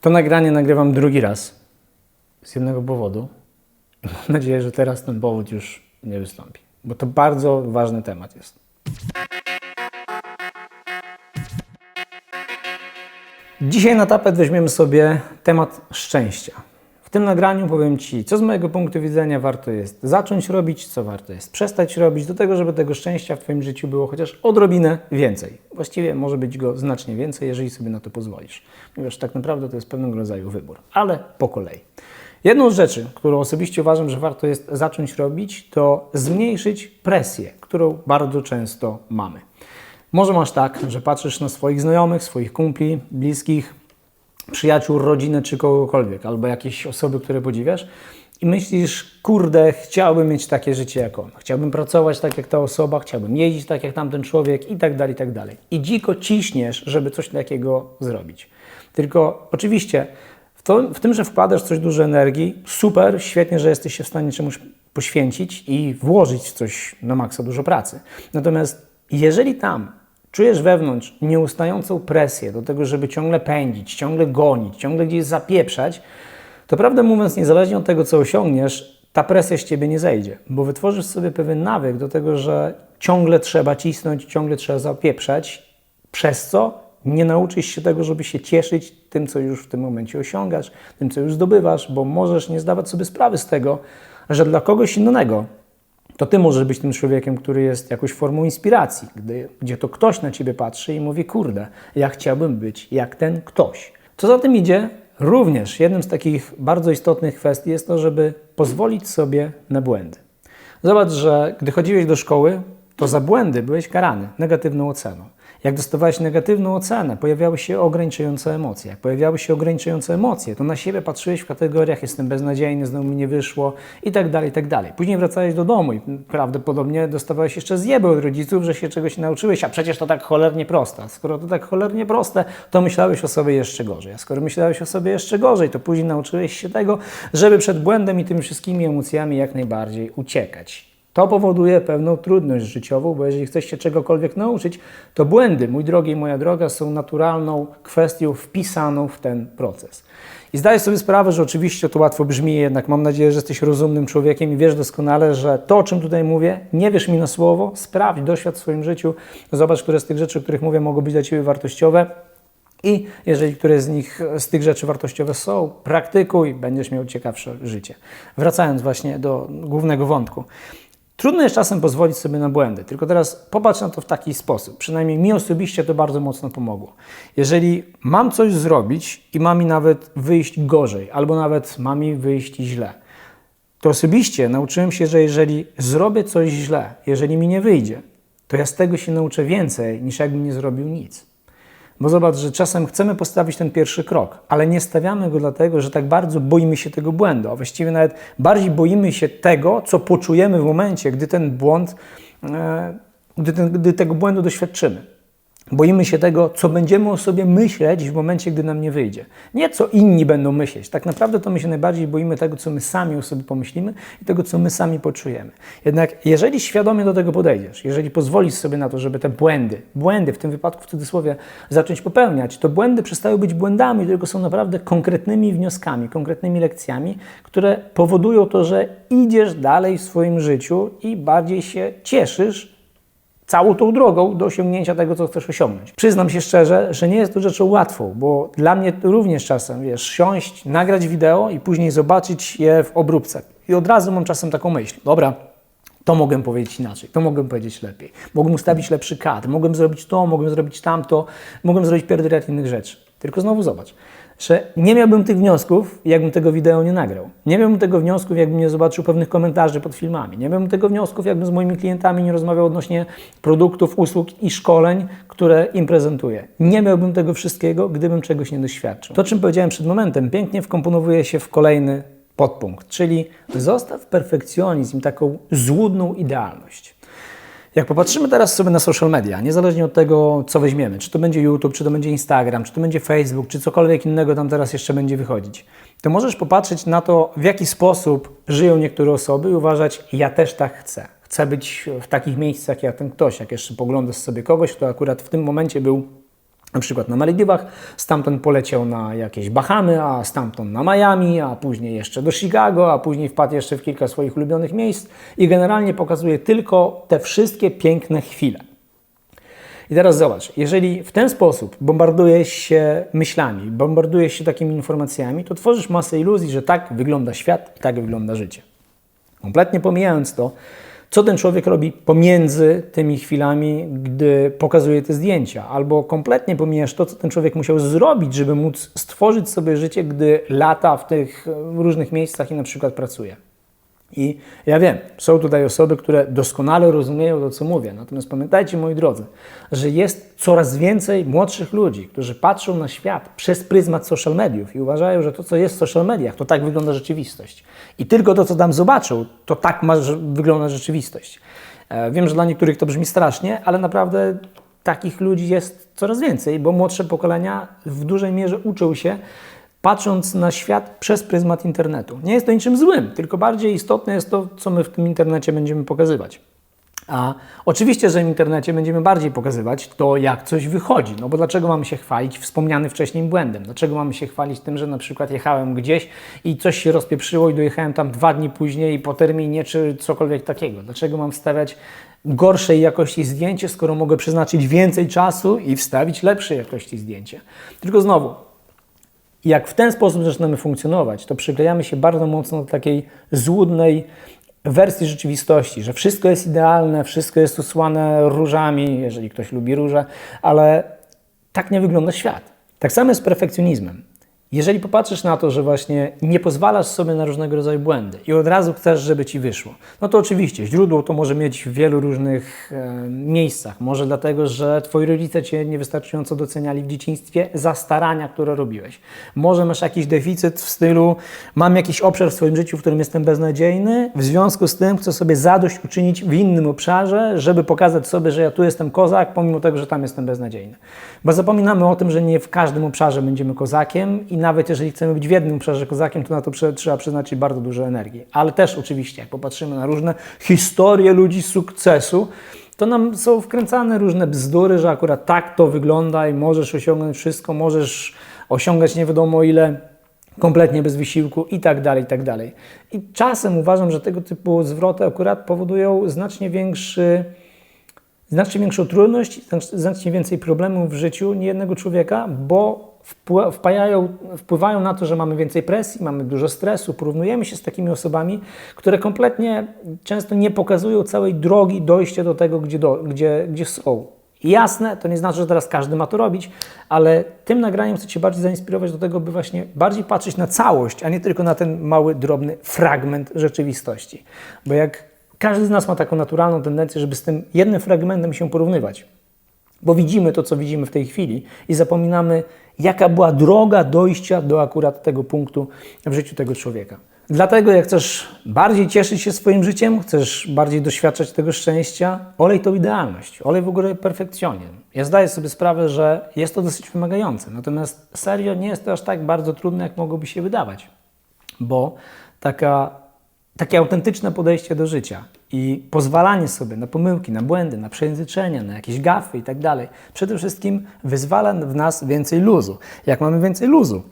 To nagranie nagrywam drugi raz z jednego powodu. Mam nadzieję, że teraz ten powód już nie wystąpi, bo to bardzo ważny temat jest. Dzisiaj na tapet weźmiemy sobie temat szczęścia. W tym nagraniu powiem Ci, co z mojego punktu widzenia warto jest zacząć robić, co warto jest przestać robić, do tego, żeby tego szczęścia w Twoim życiu było chociaż odrobinę więcej. Właściwie może być go znacznie więcej, jeżeli sobie na to pozwolisz. Ponieważ tak naprawdę to jest pewnego rodzaju wybór, ale po kolei. Jedną z rzeczy, którą osobiście uważam, że warto jest zacząć robić, to zmniejszyć presję, którą bardzo często mamy. Może masz tak, że patrzysz na swoich znajomych, swoich kumpli, bliskich, przyjaciół, rodzinę czy kogokolwiek, albo jakieś osoby, które podziwiasz i myślisz, kurde, chciałbym mieć takie życie jak on, chciałbym pracować tak jak ta osoba, chciałbym jeździć tak jak tamten człowiek i tak dalej, i tak dalej. I dziko ciśniesz, żeby coś takiego zrobić. Tylko oczywiście w, to, w tym, że wkładasz coś dużo energii, super, świetnie, że jesteś się w stanie czemuś poświęcić i włożyć coś na maksa dużo pracy. Natomiast jeżeli tam czujesz wewnątrz nieustającą presję do tego, żeby ciągle pędzić, ciągle gonić, ciągle gdzieś zapieprzać, to prawdę mówiąc, niezależnie od tego, co osiągniesz, ta presja z ciebie nie zejdzie, bo wytworzysz sobie pewien nawyk do tego, że ciągle trzeba cisnąć, ciągle trzeba zapieprzać, przez co nie nauczysz się tego, żeby się cieszyć tym, co już w tym momencie osiągasz, tym, co już zdobywasz, bo możesz nie zdawać sobie sprawy z tego, że dla kogoś innego to ty możesz być tym człowiekiem, który jest jakąś formą inspiracji, gdy, gdzie to ktoś na ciebie patrzy i mówi, kurde, ja chciałbym być jak ten ktoś. Co za tym idzie, również jednym z takich bardzo istotnych kwestii jest to, żeby pozwolić sobie na błędy. Zobacz, że gdy chodziłeś do szkoły, to za błędy byłeś karany negatywną oceną. Jak dostawałeś negatywną ocenę, pojawiały się ograniczające emocje. Jak pojawiały się ograniczające emocje, to na siebie patrzyłeś w kategoriach jestem beznadziejny, znowu mi nie wyszło i tak dalej, i tak dalej. Później wracałeś do domu i prawdopodobnie dostawałeś jeszcze zjeby od rodziców, że się czegoś nauczyłeś, a przecież to tak cholernie proste. Skoro to tak cholernie proste, to myślałeś o sobie jeszcze gorzej. A skoro myślałeś o sobie jeszcze gorzej, to później nauczyłeś się tego, żeby przed błędem i tymi wszystkimi emocjami jak najbardziej uciekać. To powoduje pewną trudność życiową, bo jeżeli chcesz się czegokolwiek nauczyć, to błędy, mój drogi i moja droga, są naturalną kwestią wpisaną w ten proces. I zdaję sobie sprawę, że oczywiście to łatwo brzmi, jednak mam nadzieję, że jesteś rozumnym człowiekiem i wiesz doskonale, że to, o czym tutaj mówię, nie wiesz mi na słowo, sprawdź, doświadcz w swoim życiu, zobacz, które z tych rzeczy, o których mówię, mogą być dla Ciebie wartościowe. I jeżeli któreś z nich, z tych rzeczy wartościowe są, praktykuj, będziesz miał ciekawsze życie. Wracając właśnie do głównego wątku. Trudno jest czasem pozwolić sobie na błędy, tylko teraz popatrz na to w taki sposób. Przynajmniej mi osobiście to bardzo mocno pomogło. Jeżeli mam coś zrobić i ma mi nawet wyjść gorzej, albo nawet ma mi wyjść źle, to osobiście nauczyłem się, że jeżeli zrobię coś źle, jeżeli mi nie wyjdzie, to ja z tego się nauczę więcej, niż jakbym nie zrobił nic. Bo zobacz, że czasem chcemy postawić ten pierwszy krok, ale nie stawiamy go dlatego, że tak bardzo boimy się tego błędu, a właściwie nawet bardziej boimy się tego, co poczujemy w momencie, gdy ten błąd, e, gdy, ten, gdy tego błędu doświadczymy. Boimy się tego, co będziemy o sobie myśleć w momencie, gdy nam nie wyjdzie. Nie co inni będą myśleć. Tak naprawdę to my się najbardziej boimy tego, co my sami o sobie pomyślimy i tego, co my sami poczujemy. Jednak jeżeli świadomie do tego podejdziesz, jeżeli pozwolisz sobie na to, żeby te błędy, błędy w tym wypadku w cudzysłowie zacząć popełniać, to błędy przestają być błędami, tylko są naprawdę konkretnymi wnioskami, konkretnymi lekcjami, które powodują to, że idziesz dalej w swoim życiu i bardziej się cieszysz całą tą drogą do osiągnięcia tego, co chcesz osiągnąć. Przyznam się szczerze, że nie jest to rzeczą łatwą, bo dla mnie również czasem, wiesz, siąść, nagrać wideo i później zobaczyć je w obróbce. I od razu mam czasem taką myśl, dobra, to mogłem powiedzieć inaczej, to mogłem powiedzieć lepiej. Mogłem ustawić lepszy kadr, mogłem zrobić to, mogłem zrobić tamto, mogłem zrobić pierdyliard innych rzeczy. Tylko znowu zobacz, że nie miałbym tych wniosków, jakbym tego wideo nie nagrał. Nie miałbym tego wniosków, jakbym nie zobaczył pewnych komentarzy pod filmami. Nie miałbym tego wniosków, jakbym z moimi klientami nie rozmawiał odnośnie produktów, usług i szkoleń, które im prezentuję. Nie miałbym tego wszystkiego, gdybym czegoś nie doświadczył. To, czym powiedziałem przed momentem, pięknie wkomponowuje się w kolejny podpunkt, czyli zostaw perfekcjonizm, taką złudną idealność. Jak popatrzymy teraz sobie na social media, niezależnie od tego, co weźmiemy, czy to będzie YouTube, czy to będzie Instagram, czy to będzie Facebook, czy cokolwiek innego tam teraz jeszcze będzie wychodzić, to możesz popatrzeć na to, w jaki sposób żyją niektóre osoby i uważać, ja też tak chcę. Chcę być w takich miejscach jak ten ktoś, jak jeszcze poglądasz sobie kogoś, kto akurat w tym momencie był na przykład na Malediwach, stamtąd poleciał na jakieś Bahamy, a stamtąd na Miami, a później jeszcze do Chicago, a później wpadł jeszcze w kilka swoich ulubionych miejsc i generalnie pokazuje tylko te wszystkie piękne chwile. I teraz zobacz, jeżeli w ten sposób bombardujesz się myślami, bombardujesz się takimi informacjami, to tworzysz masę iluzji, że tak wygląda świat i tak wygląda życie. Kompletnie pomijając to, co ten człowiek robi pomiędzy tymi chwilami, gdy pokazuje te zdjęcia, albo kompletnie pomijasz to, co ten człowiek musiał zrobić, żeby móc stworzyć sobie życie, gdy lata w tych różnych miejscach i na przykład pracuje. I ja wiem, są tutaj osoby, które doskonale rozumieją to, co mówię. Natomiast pamiętajcie, moi drodzy, że jest coraz więcej młodszych ludzi, którzy patrzą na świat przez pryzmat social mediów i uważają, że to, co jest w social mediach, to tak wygląda rzeczywistość. I tylko to, co tam zobaczą, to tak ma wygląda rzeczywistość. E, wiem, że dla niektórych to brzmi strasznie, ale naprawdę takich ludzi jest coraz więcej, bo młodsze pokolenia w dużej mierze uczą się patrząc na świat przez pryzmat internetu. Nie jest to niczym złym, tylko bardziej istotne jest to, co my w tym internecie będziemy pokazywać. A oczywiście, że w internecie będziemy bardziej pokazywać to, jak coś wychodzi. No bo dlaczego mamy się chwalić wspomnianym wcześniej błędem? Dlaczego mamy się chwalić tym, że na przykład jechałem gdzieś i coś się rozpieprzyło i dojechałem tam dwa dni później po terminie czy cokolwiek takiego? Dlaczego mam wstawiać gorszej jakości zdjęcie, skoro mogę przeznaczyć więcej czasu i wstawić lepszej jakości zdjęcie? Tylko znowu, jak w ten sposób zaczynamy funkcjonować, to przyklejamy się bardzo mocno do takiej złudnej wersji rzeczywistości, że wszystko jest idealne, wszystko jest usłane różami, jeżeli ktoś lubi róże, ale tak nie wygląda świat. Tak samo jest z perfekcjonizmem. Jeżeli popatrzysz na to, że właśnie nie pozwalasz sobie na różnego rodzaju błędy i od razu chcesz, żeby ci wyszło, no to oczywiście źródło to może mieć w wielu różnych e, miejscach. Może dlatego, że twoi rodzice cię niewystarczająco doceniali w dzieciństwie za starania, które robiłeś. Może masz jakiś deficyt w stylu, mam jakiś obszar w swoim życiu, w którym jestem beznadziejny, w związku z tym chcę sobie zadość uczynić w innym obszarze, żeby pokazać sobie, że ja tu jestem kozak, pomimo tego, że tam jestem beznadziejny. Bo zapominamy o tym, że nie w każdym obszarze będziemy kozakiem i nawet jeżeli chcemy być w jednym obszarze kozakiem, to na to trzeba przeznaczyć bardzo dużo energii. Ale też oczywiście, jak popatrzymy na różne historie ludzi sukcesu, to nam są wkręcane różne bzdury, że akurat tak to wygląda i możesz osiągnąć wszystko, możesz osiągać nie wiadomo ile kompletnie bez wysiłku i tak dalej, i tak dalej. I czasem uważam, że tego typu zwroty akurat powodują znacznie większy znacznie większą trudność, znacznie więcej problemów w życiu niejednego człowieka, bo wpajają, wpływają na to, że mamy więcej presji, mamy dużo stresu, porównujemy się z takimi osobami, które kompletnie często nie pokazują całej drogi dojścia do tego, gdzie, do, gdzie, gdzie są. Jasne, to nie znaczy, że teraz każdy ma to robić, ale tym nagraniem chcę Cię bardziej zainspirować do tego, by właśnie bardziej patrzeć na całość, a nie tylko na ten mały, drobny fragment rzeczywistości. Bo jak każdy z nas ma taką naturalną tendencję, żeby z tym jednym fragmentem się porównywać. Bo widzimy to, co widzimy w tej chwili i zapominamy, jaka była droga dojścia do akurat tego punktu w życiu tego człowieka. Dlatego, jak chcesz bardziej cieszyć się swoim życiem, chcesz bardziej doświadczać tego szczęścia, olej to idealność, olej w ogóle perfekcjonizm. Ja zdaję sobie sprawę, że jest to dosyć wymagające, natomiast serio nie jest to aż tak bardzo trudne, jak mogłoby się wydawać, bo taka takie autentyczne podejście do życia i pozwalanie sobie na pomyłki, na błędy, na przejęzyczenia, na jakieś gafy i tak dalej, przede wszystkim wyzwala w nas więcej luzu. Jak mamy więcej luzu,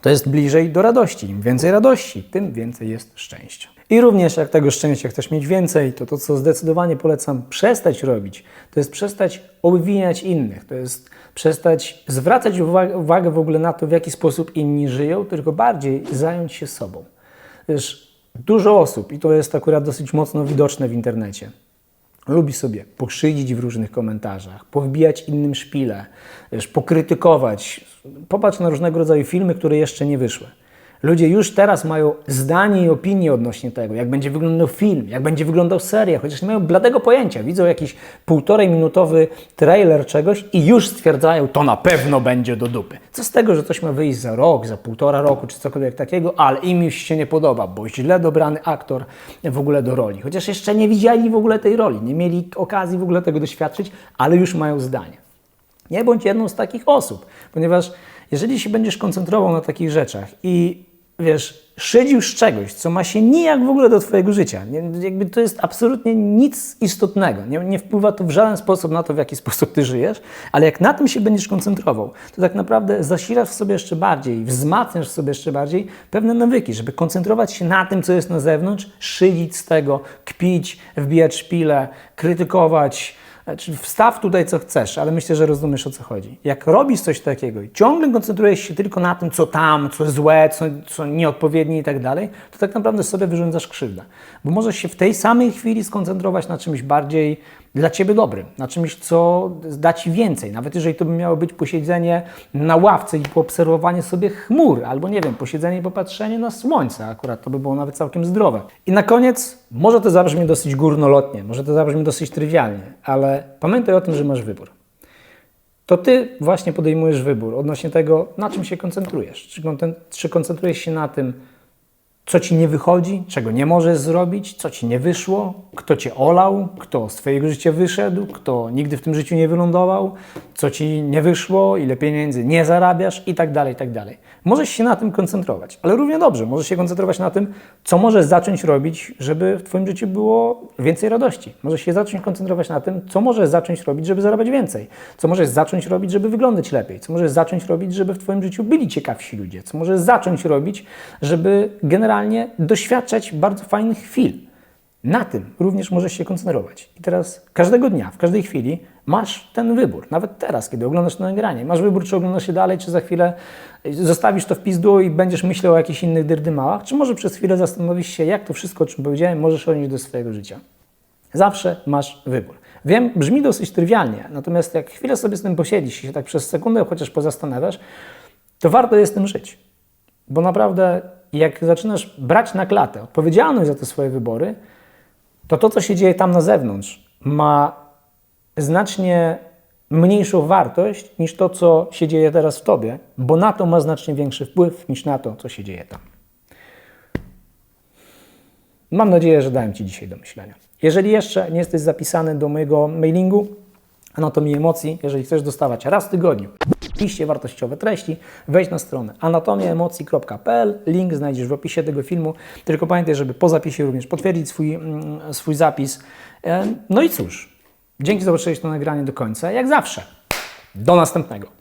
to jest bliżej do radości. Im więcej radości, tym więcej jest szczęścia. I również jak tego szczęścia chcesz mieć więcej, to to, co zdecydowanie polecam przestać robić, to jest przestać obwiniać innych, to jest przestać zwracać uwagę w ogóle na to, w jaki sposób inni żyją, tylko bardziej zająć się sobą. Wiesz, Dużo osób, i to jest akurat dosyć mocno widoczne w internecie, lubi sobie pokrzydzić w różnych komentarzach, powbijać innym szpile, wiesz, pokrytykować. Popatrz na różnego rodzaju filmy, które jeszcze nie wyszły. Ludzie już teraz mają zdanie i opinię odnośnie tego, jak będzie wyglądał film, jak będzie wyglądał seria, chociaż nie mają bladego pojęcia. Widzą jakiś półtorej minutowy trailer czegoś i już stwierdzają, to na pewno będzie do dupy. Co z tego, że coś ma wyjść za rok, za półtora roku czy cokolwiek takiego, ale im już się nie podoba, bo źle dobrany aktor w ogóle do roli. Chociaż jeszcze nie widzieli w ogóle tej roli, nie mieli okazji w ogóle tego doświadczyć, ale już mają zdanie. Nie bądź jedną z takich osób, ponieważ jeżeli się będziesz koncentrował na takich rzeczach i wiesz, szydził z czegoś, co ma się nijak w ogóle do Twojego życia. Nie, jakby to jest absolutnie nic istotnego. Nie, nie wpływa to w żaden sposób na to, w jaki sposób Ty żyjesz, ale jak na tym się będziesz koncentrował, to tak naprawdę zasilasz w sobie jeszcze bardziej, wzmacniasz w sobie jeszcze bardziej pewne nawyki, żeby koncentrować się na tym, co jest na zewnątrz, szydzić z tego, kpić, wbijać szpile, krytykować, znaczy, wstaw tutaj co chcesz, ale myślę, że rozumiesz o co chodzi. Jak robisz coś takiego i ciągle koncentrujesz się tylko na tym, co tam, co złe, co, co nieodpowiednie i tak dalej, to tak naprawdę sobie wyrządzasz krzywdę. Bo możesz się w tej samej chwili skoncentrować na czymś bardziej dla Ciebie dobrym, na czymś, co da Ci więcej. Nawet jeżeli to by miało być posiedzenie na ławce i poobserwowanie sobie chmur, albo nie wiem, posiedzenie i popatrzenie na słońce, akurat to by było nawet całkiem zdrowe. I na koniec, może to zabrzmi dosyć górnolotnie, może to zabrzmi dosyć trywialnie, ale pamiętaj o tym, że masz wybór. To Ty właśnie podejmujesz wybór odnośnie tego, na czym się koncentrujesz. Czy, koncentrujesz się na tym, co ci nie wychodzi, czego nie możesz zrobić, co ci nie wyszło, kto cię olał, kto z twojego życia wyszedł, kto nigdy w tym życiu nie wylądował, co ci nie wyszło, ile pieniędzy nie zarabiasz i tak dalej, i tak dalej. Możesz się na tym koncentrować, ale równie dobrze możesz się koncentrować na tym, co możesz zacząć robić, żeby w twoim życiu było więcej radości. Możesz się zacząć koncentrować na tym, co możesz zacząć robić, żeby zarabiać więcej, co możesz zacząć robić, żeby wyglądać lepiej, co możesz zacząć robić, żeby w twoim życiu byli ciekawsi ludzie, co możesz zacząć robić, żeby generalnie doświadczać bardzo fajnych chwil. Na tym również możesz się koncentrować. I teraz każdego dnia, w każdej chwili masz ten wybór. Nawet teraz, kiedy oglądasz to nagranie, masz wybór, czy oglądasz się dalej, czy za chwilę zostawisz to w pizdu i będziesz myślał o jakichś innych dyrdymałach, czy może przez chwilę zastanowisz się, jak to wszystko, o czym powiedziałem, możesz odnieść do swojego życia. Zawsze masz wybór. Wiem, brzmi dosyć trywialnie, natomiast jak chwilę sobie z tym posiedzisz i się tak przez sekundę chociaż pozastanawiasz, to warto jest tym żyć. Bo naprawdę, jak zaczynasz brać na klatę odpowiedzialność za te swoje wybory, to to, co się dzieje tam na zewnątrz, ma znacznie mniejszą wartość niż to, co się dzieje teraz w tobie, bo na to ma znacznie większy wpływ niż na to, co się dzieje tam. Mam nadzieję, że dałem Ci dzisiaj do myślenia. Jeżeli jeszcze nie jesteś zapisany do mojego mailingu Anatomii Emocji, jeżeli chcesz dostawać raz w tygodniu liście wartościowe treści, wejdź na stronę anatomieemocji.pl, link znajdziesz w opisie tego filmu, tylko pamiętaj, żeby po zapisie również potwierdzić swój, mm, swój zapis. E, No i cóż, dzięki obejrzenie to nagranie do końca, jak zawsze. Do następnego.